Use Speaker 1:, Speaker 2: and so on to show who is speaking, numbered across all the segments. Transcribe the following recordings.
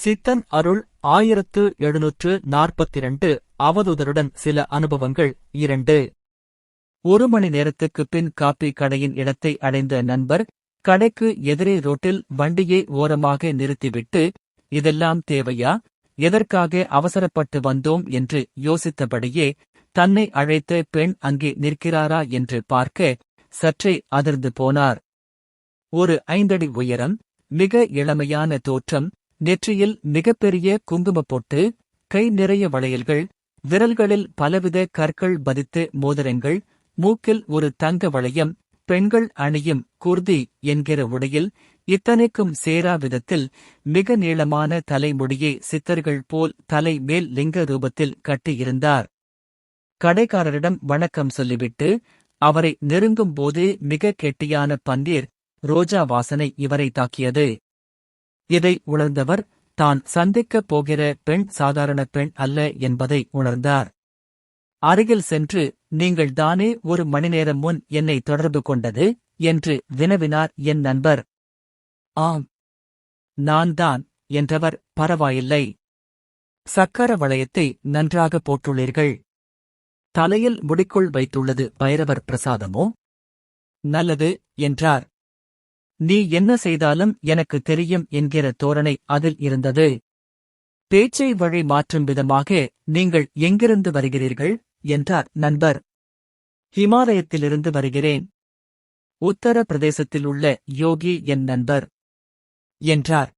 Speaker 1: சித்தன் அருள் ஆயிரத்து எழுநூற்று நாற்பத்திரண்டு அவதூதருடன் சில அனுபவங்கள். இரண்டு. ஒரு மணி நேரத்துக்கு பின் காப்பி கடையின் இடத்தை அடைந்த நண்பர் கடைக்கு எதிரே ரோட்டில் வண்டியை ஓரமாக நிறுத்திவிட்டு இதெல்லாம் தேவையா? எதற்காக அவசரப்பட்டு வந்தோம்? என்று யோசித்தபடியே தன்னை அழைத்த பெண் அங்கே நிற்கிறாரா? என்று பார்க்க சற்றே அதிர்ந்து போனார். ஒரு ஐந்தடி உயரம் மிக இளமையான தோற்றம் நெற்றியில் மிகப்பெரிய குங்குமப் போட்டு கை நிறைய வளையல்கள் விரல்களில் பலவித கற்கள் பதித்து மோதிரங்கள் மூக்கில் ஒரு தங்க வளையம் பெண்கள் அணியும் குர்தி என்கிற உடையில் இத்தனைக்கும் சேரா விதத்தில் மிக நீளமான தலைமுடியை சித்தர்கள் போல் தலை மேல் லிங்க ரூபத்தில் கட்டியிருந்தார். கடைக்காரரிடம் வணக்கம் சொல்லிவிட்டு அவரை நெருங்கும் போதே மிக கெட்டியான பன்னீர் ரோஜா வாசனை இவரை தாக்கியது. இதை உணர்ந்தவர் தான் சந்திக்கப் போகிற பெண் சாதாரண பெண் அல்ல என்பதை உணர்ந்தார். அருகில் சென்று நீங்கள் தானே ஒரு மணி நேரம் முன் என்னை தொடர்பு கொண்டது? என்று வினவினார் என் நண்பர். ஆம் நான் தான் என்றவர் பரவாயில்லை. சக்கர வளையத்தை நன்றாக போட்டுள்ளீர்கள். தலையில் முடிக்குள் வைத்துள்ளது பைரவர் பிரசாதமோ? நல்லது என்றார். நீ என்ன செய்தாலும் எனக்கு தெரியும் என்கிற தோரணை அதில் இருந்தது. பேச்சை வழி மாற்றும் விதமாக நீங்கள் எங்கிருந்து வருகிறீர்கள்? என்றார் நண்பர். ஹிமாலயத்திலிருந்து வருகிறேன். உத்தர பிரதேசத்தில் உள்ள யோகி என் நண்பர். என்றார்.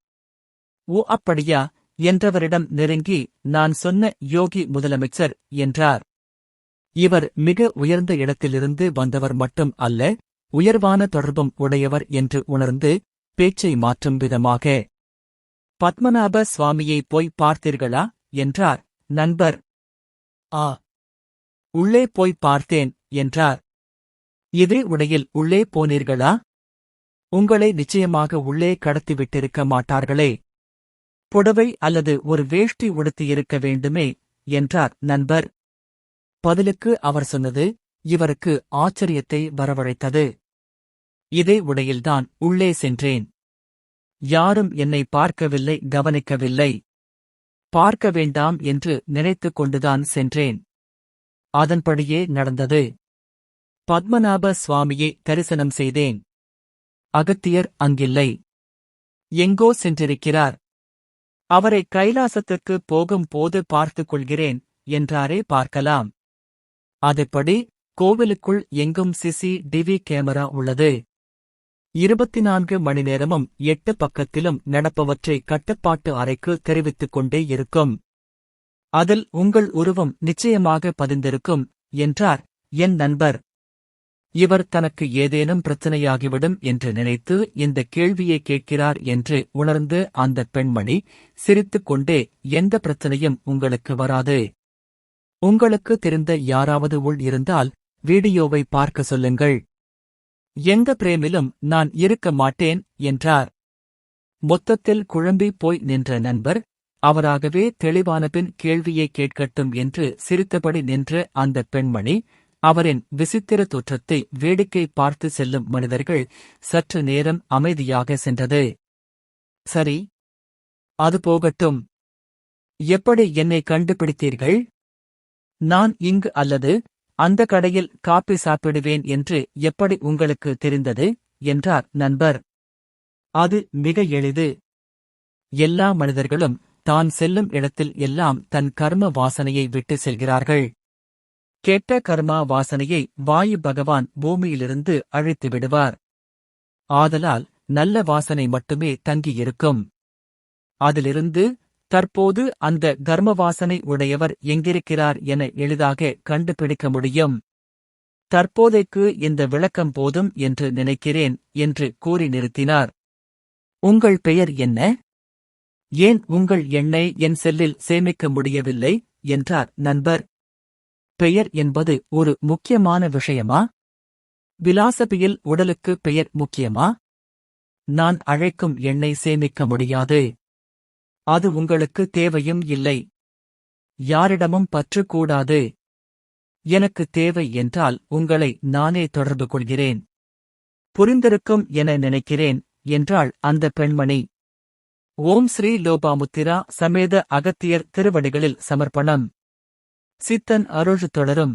Speaker 1: ஓ அப்படியா? என்றவரிடம் நெருங்கி நான் சொன்ன யோகி முதலமைச்சர் என்றார். இவர் மிக உயர்ந்த இடத்திலிருந்து வந்தவர் மட்டும் அல்ல உயர்வான தொடர்பும் உடையவர் என்று உணர்ந்து பேச்சை மாற்றும் விதமாக பத்மநாப சுவாமியை போய் பார்த்தீர்களா? என்றார். நண்பர். ஆ. உள்ளே போய் பார்த்தேன் என்றார். இதே உடையில் உள்ளே போனீர்களா? உங்களை நிச்சயமாக உள்ளே கடத்திவிட்டிருக்க மாட்டார்களே. புடவை அல்லது ஒரு வேஷ்டி உடுத்தியிருக்க வேண்டுமே என்றார் நண்பர். பதிலுக்கு அவர் சொன்னது இவருக்கு ஆச்சரியத்தை வரவழைத்தது. இதே உடையில்தான் உள்ளே சென்றேன். யாரும் என்னை பார்க்கவில்லை கவனிக்கவில்லை. பார்க்க வேண்டாம் என்று நினைத்துக் கொண்டுதான் சென்றேன். அதன்படியே நடந்தது. பத்மநாப சுவாமியை தரிசனம் செய்தேன். அகத்தியர் அங்கில்லை. எங்கோ சென்றிருக்கிறார். அவரை கைலாசத்துக்கு போகும் போது பார்த்துக் கொள்கிறேன் என்றாரே பார்க்கலாம். அதுபடி கோவிலுக்குள் எங்கும் சிசி டிவி கேமரா உள்ளது. இருபத்தி நான்கு மணி நேரமும் எட்டு பக்கத்திலும் நடப்பவற்றை கட்டுப்பாட்டு அறைக்கு தெரிவித்துக் கொண்டே இருக்கும். அதில் உங்கள் உருவம் நிச்சயமாக பதிந்திருக்கும் என்றார் என் நண்பர். இவர் தனக்கு ஏதேனும் பிரச்சனையாகிவிடும் என்று நினைத்து இந்த கேள்வியை கேட்கிறார் என்று உணர்ந்து அந்த பெண்மணி சிரித்துக் கொண்டே எந்த பிரச்சனையும் உங்களுக்கு வராது. உங்களுக்கு தெரிந்த யாராவது உள் இருந்தால் வீடியோவை பார்க்க சொல்லுங்கள். எந்த பிரேமிலும் நான் இருக்க மாட்டேன் என்றார். மொத்தத்தில் குழம்பி போய் நின்ற நண்பர் அவராகவே தெளிவான பின் கேள்வியை கேட்கட்டும் என்று சிரித்தபடி நின்ற அந்த பெண்மணி அவரின் விசித்திர தோற்றத்தை வேடிக்கை பார்த்து செல்லும் மனிதர்கள் சற்று நேரம் அமைதியாக சென்றது. சரி அது போகட்டும். எப்படி என்னை கண்டுபிடித்தீர்கள்? நான் இங்கு அல்லது அந்த கடையில் காப்பி சாப்பிடுவேன் என்று எப்படி உங்களுக்கு தெரிந்தது? என்றார் நண்பர். அது மிக எளிது. எல்லா மனிதர்களும் தான் செல்லும் இடத்தில் எல்லாம் தன் கர்ம வாசனையை விட்டு செல்கிறார்கள். கெட்ட கர்மா வாசனையை வாயு பகவான் பூமியிலிருந்து அழித்து விடுவார். ஆதலால் நல்ல வாசனை மட்டுமே தங்கியிருக்கும். அதிலிருந்து தற்போது அந்த கர்ம வாசனை உடையவர் எங்கிருக்கிறார் என எளிதாக கண்டுபிடிக்க முடியும். தற்போதைக்கு இந்த விளக்கம் போதும் என்று நினைக்கிறேன் என்று கூறி நிறுத்தினார். உங்கள் பெயர் என்ன? ஏன் உங்கள் எண்ணை என் செல்லில் சேமிக்க முடியவில்லை? என்றார் நண்பர். பெயர் என்பது ஒரு முக்கியமான விஷயமா? விலாசபியில் உடலுக்கு பெயர் முக்கியமா? நான் அழைக்கும் எண்ணை சேமிக்க முடியாது. அது உங்களுக்கு தேவையும் இல்லை. யாரிடமும் பற்று கூடாது எனக்கு தேவை என்றால் உங்களை நானே தொடர்பு கொள்கிறேன். புரிந்திருக்கும் என நினைக்கிறேன் என்றாள் அந்த பெண்மணி. ஓம் ஸ்ரீ லோபாமுத்திரா சமேத அகத்தியர் திருவடிகளில் சமர்ப்பணம். சித்தன் அருள் தொடரும்.